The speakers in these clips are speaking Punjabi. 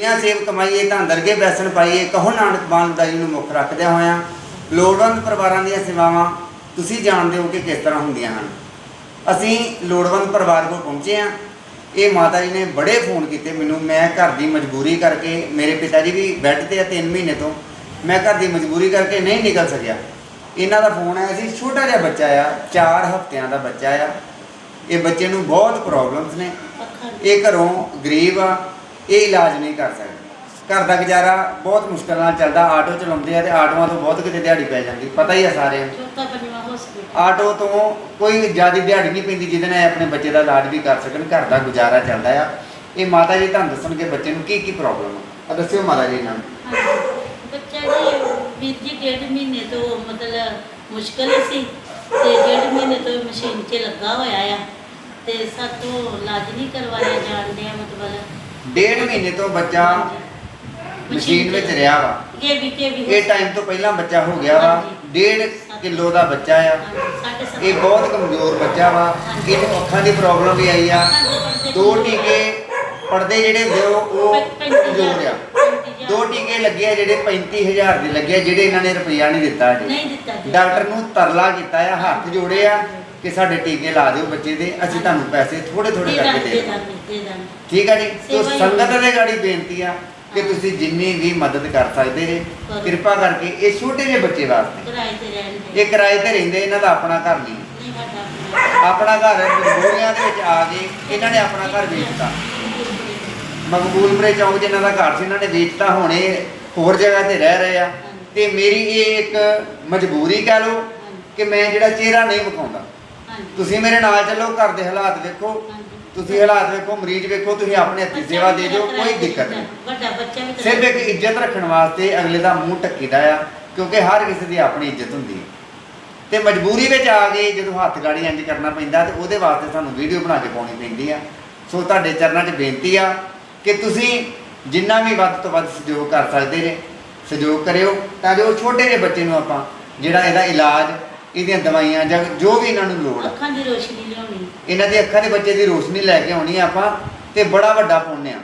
ਇਹ ਸੇਵ ਕਮਾਈਏ ਤਾਂ ਦਰਗੇ ਬੈਸਣ ਪਾਈਏ? ਕਹੋ ਨਾਨਕ ਬਾਣਦਾਈ ਨੂੰ ਮੁੱਖ ਰੱਖਦਿਆਂ ਹੋਇਆਂ। ਲੋੜਵੰਦ ਪਰਿਵਾਰਾਂ ਦੀਆਂ ਸੇਵਾਵਾਂ ਤੁਸੀਂ ਜਾਣਦੇ ਹੋ ਕਿ ਕਿਸ ਤਰ੍ਹਾਂ ਹੁੰਦੀਆਂ ਹਨ। ਅਸੀਂ ਲੋੜਵੰਦ ਪਰਿਵਾਰ ਕੋਲ ਪਹੁੰਚੇ ਹਾਂ। ਇਹ ਮਾਤਾ ਜੀ ਨੇ ਬੜੇ ਫੋਨ ਕੀਤੇ ਮੈਨੂੰ। ਮੈਂ ਘਰ ਦੀ ਮਜਬੂਰੀ ਕਰਕੇ ਮੇਰੇ ਪਿਤਾ ਜੀ ਵੀ ਬੈੱਡ ਤੇ ਆ 3 ਮਹੀਨੇ ਤੋਂ। ਮੈਂ ਘਰ ਦੀ ਮਜਬੂਰੀ ਕਰਕੇ ਨਹੀਂ ਨਿਕਲ ਸਕਿਆ। ਇਹਨਾਂ ਦਾ ਫੋਨ ਆਇਆ ਸੀ, ਛੋਟਾ ਜਿਹਾ ਬੱਚਾ ਆ 4 ਹਫ਼ਤਿਆਂ ਦਾ ਬੱਚਾ ਆ। ਇਹ ਬੱਚੇ ਨੂੰ ਬਹੁਤ ਪ੍ਰੋਬਲਮਸ ਨੇ। ਇਹ ਘਰੋਂ ਗਰੀਬ ਆ ਇਹ ਇਲਾਜ ਨਹੀਂ ਕਰ ਸਕਦੇ। ਘਰ ਦਾ ਗੁਜ਼ਾਰਾ ਬਹੁਤ ਮੁਸ਼ਕਲ ਨਾਲ ਚੱਲਦਾ ਆਟੋ ਚਲਾਉਂਦੇ ਆ ਤੇ ਆਟੋਆਂ ਤੋਂ ਬਹੁਤ ਕਿਤੇ ਦਿਹਾੜੀ ਪੈ ਜਾਂਦੀ ਪਤਾ ਹੀ ਆ ਸਾਰਿਆਂ ਨੂੰ। ਚੌਥਾ ਪੰਜਵਾਂ ਹਸਪੀਟਲ ਆਟੋ ਤੋਂ ਕੋਈ ਜ਼ਿਆਦਾ ਦਿਹਾੜੀ ਨਹੀਂ ਪੈਂਦੀ ਜਿਹਦੇ ਨਾਲ ਇਹ ਆਪਣੇ ਬੱਚੇ ਦਾ ਇਲਾਜ ਵੀ ਕਰ ਸਕਣ ਘਰ ਦਾ ਗੁਜ਼ਾਰਾ ਚੱਲਦਾ ਆ। ਇਹ ਮਾਤਾ ਜੀ ਤੁਹਾਨੂੰ ਦੱਸਣਗੇ ਬੱਚੇ ਨੂੰ ਕੀ ਕੀ ਪ੍ਰੋਬਲਮ ਆ। ਆਹ ਦੱਸਿਓ ਮਾਤਾ ਜੀ ਇਹਨਾਂ ਨੂੰ। ਬੱਚਾ ਜੀ ਵੀਰ ਜੀ ਡੇਢ ਮਹੀਨੇ ਤੋਂ ਮਤਲਬ ਮੁਸ਼ਕਲ ਸੀ ਤੇ ਡੇਢ ਮਹੀਨੇ ਤੋਂ ਮਸ਼ੀਨ 'ਚ ਲੱਗਾ ਹੋਇਆ ਆ ਤੇ ਸਾਤੋਂ ਇਲਾਜ ਨਹੀਂ ਕਰਵਾਇਆ ਜਾਣ ਡਿਆ ਮਤਲਬ। ਡੇਢ ਮਹੀਨੇ ਤੋਂ ਬੱਚਾ ਮਸ਼ੀਨ ਵਿੱਚ ਰਿਹਾ ਵਾ। ਇਹ ਵੀ ਕੇ ਵੀ ਇਹ ਟਾਈਮ ਤੋਂ ਪਹਿਲਾਂ ਬੱਚਾ ਹੋ ਗਿਆ ਵਾ। ਡੇਢ ਕਿਲੋ ਦਾ ਬੱਚਾ ਆ। ਸਾਡੇ ਇਹ ਬਹੁਤ ਕਮਜ਼ੋਰ ਬੱਚਾ ਵਾ। ਇਹਨੂੰ ਅੱਖਾਂ ਦੀ ਪ੍ਰੋਬਲਮ ਵੀ ਆਈ ਆ। ਦੋ ਟੀਕੇ ਪੜਦੇ ਜਿਹੜੇ ਹੁੰਦੇ ਉਹ ਉਹ ਕਮਜ਼ੋਰ ਆ। ਦੋ ਟੀਕੇ ਲੱਗੇ ਆ ਜਿਹੜੇ 35000 ਦੇ ਲੱਗੇ ਆ ਜਿਹੜੇ ਇਹਨਾਂ ਨੇ ਰੁਪਈਆ ਨਹੀਂ ਦਿੱਤਾ ਨਹੀਂ ਦਿੱਤਾ ਜੀ ਡਾਕਟਰ ਨੂੰ ਤਰਲਾ ਕੀਤਾ ਆ ਹੱਥ ਜੋੜੇ ਆ। ਕਿ ਸਾਡੇ ਟੀਕੇ ਲਾ ਦਿਓ ਬੱਚੇ ਦੇ ਅਸੀਂ ਤੁਹਾਨੂੰ ਪੈਸੇ ਥੋੜੇ ਥੋੜੇ ਕਰਕੇ ਦੇ ਦਾਂਗੇ, ਦੇ ਦਾਂਗੇ। ਠੀਕ ਆ ਜੀ? ਤੋ ਸੇਵਾ ਹੀ ਸੰਗਤ ਦੇ ਗਾੜੀ ਬੇਨਤੀ ਆ ਕਿ ਤੁਸੀਂ ਜਿੰਨੀ ਵੀ ਮਦਦ ਕਰ ਸਕਦੇ ਜੇ ਕਰੋ। ਕਿਰਪਾ ਕਰਕੇ ਇਹ ਛੋਟੇ ਜਿਹੇ ਬੱਚੇ ਵਾਸਤੇ। ਕਿਰਾਏ ਤੇ ਰਹਿਣ ਇਹ ਕਿਰਾਏ ਤੇ ਰਹਿੰਦੇ ਇਹਨਾਂ ਦਾ ਆਪਣਾ ਘਰ ਨਹੀਂ। ਨਹੀਂ ਸਾਡਾ ਆਪਣਾ ਘਰ ਮਜਬੂਰੀਆਂ ਦੇ ਵਿੱਚ ਆ ਕੇ ਇਹਨਾਂ ਨੇ ਆਪਣਾ ਘਰ ਵੇਚਤਾ। ਮਕਬੂਲਪੁਰੇ ਚੌਂਕ ਜਿਨ੍ਹਾਂ ਦਾ ਘਰ ਸੀ ਇਹਨਾਂ ਨੇ ਵੇਚਤਾ ਹੁਣ ਹੋਰ ਜਗ੍ਹਾ ਤੇ ਰਹਿ ਰਹੇ ਆ। ਤੇ ਮੇਰੀ ਇਹ ਇੱਕ ਮਜਬੂਰੀ ਕਹਿ ਲਓ ਕਿ ਮੈਂ ਜਿਹੜਾ ਚਿਹਰਾ ਨਹੀਂ ਵਿਖਾਉਂਦਾ। ਤੁਸੀਂ ਮੇਰੇ ਨਾਲ ਚੱਲੋ ਘਰ ਦੇ ਹਾਲਾਤ ਵੇਖੋ। ਤੁਸੀਂ ਹਾਲਾਤ ਵੇਖੋ ਮਰੀਜ਼ ਵੇਖੋ ਤੁਸੀਂ ਆਪਣੇ ਹੱਥੀਂ ਸੇਵਾ ਦੇ ਦਿਓ ਕੋਈ ਦਿੱਕਤ ਨਹੀਂ। ਵੱਡਾ ਬੱਚਾ ਵੀ ਸਿਰਫ ਇੱਕ ਇੱਜ਼ਤ ਰੱਖਣ ਵਾਸਤੇ ਅਗਲੇ ਦਾ ਮੂੰਹ ਟੱਕੀਦਾ ਆ ਕਿਉਂਕਿ ਹਰ ਕਿਸੇ ਦੀ ਆਪਣੀ ਇੱਜ਼ਤ ਹੁੰਦੀ ਹੈ। ਤੇ ਮਜਬੂਰੀ ਵਿੱਚ ਆ ਗਏ ਜਦੋਂ ਹੱਥ ਗਾੜੀ ਇੰਜ ਕਰਨਾ ਪੈਂਦਾ ਤੇ ਉਹਦੇ ਵਾਸਤੇ ਸਾਨੂੰ ਵੀਡੀਓ ਬਣਾ ਕੇ ਪਾਉਣੀ ਪੈਂਦੀ ਆ। ਸੋ ਤੁਹਾਡੇ ਚਰਨਾਂ 'ਚ ਬੇਨਤੀ ਆ ਕਿ ਤੁਸੀਂ ਜਿੰਨਾ ਵੀ ਵੱਧ ਤੋਂ ਵੱਧ ਸਹਿਯੋਗ ਕਰ ਸਕਦੇ ਨੇ ਸਹਿਯੋਗ ਕਰਿਓ ਤਾਂ ਜੋ ਛੋਟੇ ਜਿਹੇ ਬੱਚੇ ਨੂੰ ਆਪਾਂ ਜਿਹੜਾ ਇਹਦਾ ਇਲਾਜ ਇਹਦੀਆਂ ਦਵਾਈਆਂ ਜਾਂ ਜੋ ਵੀ ਇਹਨਾਂ ਨੂੰ ਲੋੜ ਆ। ਅੱਖਾਂ ਦੀ ਰੋਸ਼ਨੀ ਲਿਆਉਣੀ। ਇਹਨਾਂ ਦੀ ਅੱਖਾਂ ਦੇ ਬੱਚੇ ਦੀ ਰੋਸ਼ਨੀ ਲੈ ਕੇ ਆਉਣੀ ਆਪਾਂ ਤੇ ਬੜਾ ਵੱਡਾ ਪੁੰਨ ਆ।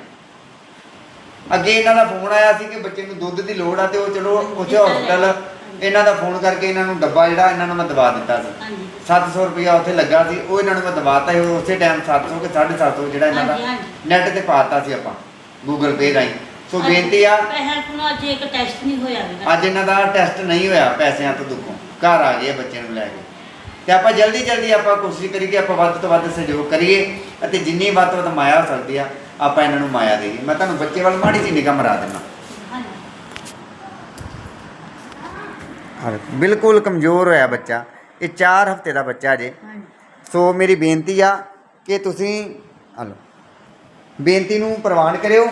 ਅੱਗੇ ਇਹਨਾਂ ਦਾ ਫੋਨ ਆਇਆ ਸੀ ਕਿ ਬੱਚੇ ਨੂੰ ਦੁੱਧ ਦੀ ਲੋੜ ਆ ਤੇ ਉਹ ਚਲੋ ਉੱਥੇ ਹਸਪਤਾਲ ਇਹਨਾਂ ਦਾ ਫੋਨ ਕਰਕੇ ਇਹਨਾਂ ਨੂੰ ਡੱਬਾ ਜਿਹੜਾ ਇਹਨਾਂ ਨੂੰ ਮੈਂ ਦਵਾ ਦਿੱਤਾ ਸੀ। ਹਾਂਜੀ। 700 ਰੁਪਇਆ ਉੱਥੇ ਲੱਗਾ ਸੀ ਉਹ ਇਹਨਾਂ ਨੂੰ ਮੈਂ ਦਵਾਤਾ ਸੀ ਉਸੇ ਟਾਈਮ 700 ਕਿ 750 ਜਿਹੜਾ ਇਹਨਾਂ ਦਾ। ਨੈਟ ਤੇ ਪਾਤਾ ਸੀ ਆਪਾਂ ਗੂਗਲ ਪੇ ਰਾਹੀਂ। ਸੋ ਬੇਨਤੀ ਆ? ਅੱਜ ਇੱਕ ਟੈਸਟ ਨਹੀਂ ਹੋਇਆ ਮੇਰਾ ਅੱਜ ਇਹਨਾਂ ਦਾ ਟੈਸਟ ਨਹੀਂ ਹੋਇਆ ਪੈਸਿਆਂ ਤੋਂ ਦੁੱਖੋਂ। ਘਰ ਆ ਗਏ ਆ ਬੱਚੇ ਨੂੰ ਲੈ ਕੇ। ਤੇ ਆਪਾਂ ਜਲਦੀ ਜਲਦੀ ਆਪਾਂ ਕੋਸ਼ਿਸ਼ ਕਰੀਏ ਆਪਾਂ ਵੱਧ ਤੋਂ ਵੱਧ ਸਹਿਯੋਗ ਕਰੀਏ ਅਤੇ ਜਿੰਨੀ ਵੱਧ ਤੋਂ ਵੱਧ ਮਾਇਆ ਹੋ ਸਕਦੀ ਆ ਆਪਾਂ ਇਹਨਾਂ ਨੂੰ ਮਾਇਆ ਦੇਈਏ। ਮੈਂ ਤੁਹਾਨੂੰ ਬੱਚੇ ਵੱਲ ਮਾੜੀ ਜਿਹੀ ਨਿਗਾਹ ਮਰਾ ਦਿੰਦਾ। ਬਿਲਕੁਲ ਕਮਜ਼ੋਰ ਹੋਇਆ ਬੱਚਾ। ਇਹ 4 ਹਫ਼ਤੇ ਦਾ ਬੱਚਾ ਜੇ। ਸੋ ਮੇਰੀ ਬੇਨਤੀ ਆ ਕਿ ਤੁਸੀਂ ਹਲੋ। ਬੇਨਤੀ ਨੂੰ ਪ੍ਰਵਾਨ ਕਰਿਓ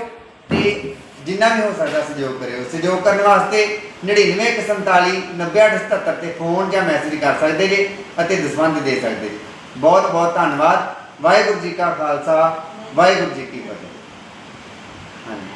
ਤੇ ਜਿੰਨਾ ਵੀ ਹੋ ਸਕਦਾ ਸਹਿਯੋਗ ਕਰਿਓ। ਸਹਿਯੋਗ ਕਰਨ ਵਾਸਤੇ 99147 90877 ਤੇ ਫੋਨ ਜਾਂ ਮੈਸੇਜ ਕਰ ਸਕਦੇ ਜੇ ਅਤੇ ਦਸਵੰਧ ਦੇ ਸਕਦੇ। ਜੇ ਬਹੁਤ ਬਹੁਤ ਧੰਨਵਾਦ। ਵਾਹਿਗੁਰੂ ਜੀ ਕਾ ਖਾਲਸਾ। ਵਾਹਿਗੁਰੂ ਜੀ ਕੀ ਫਤਿਹ। ਹਾਂਜੀ।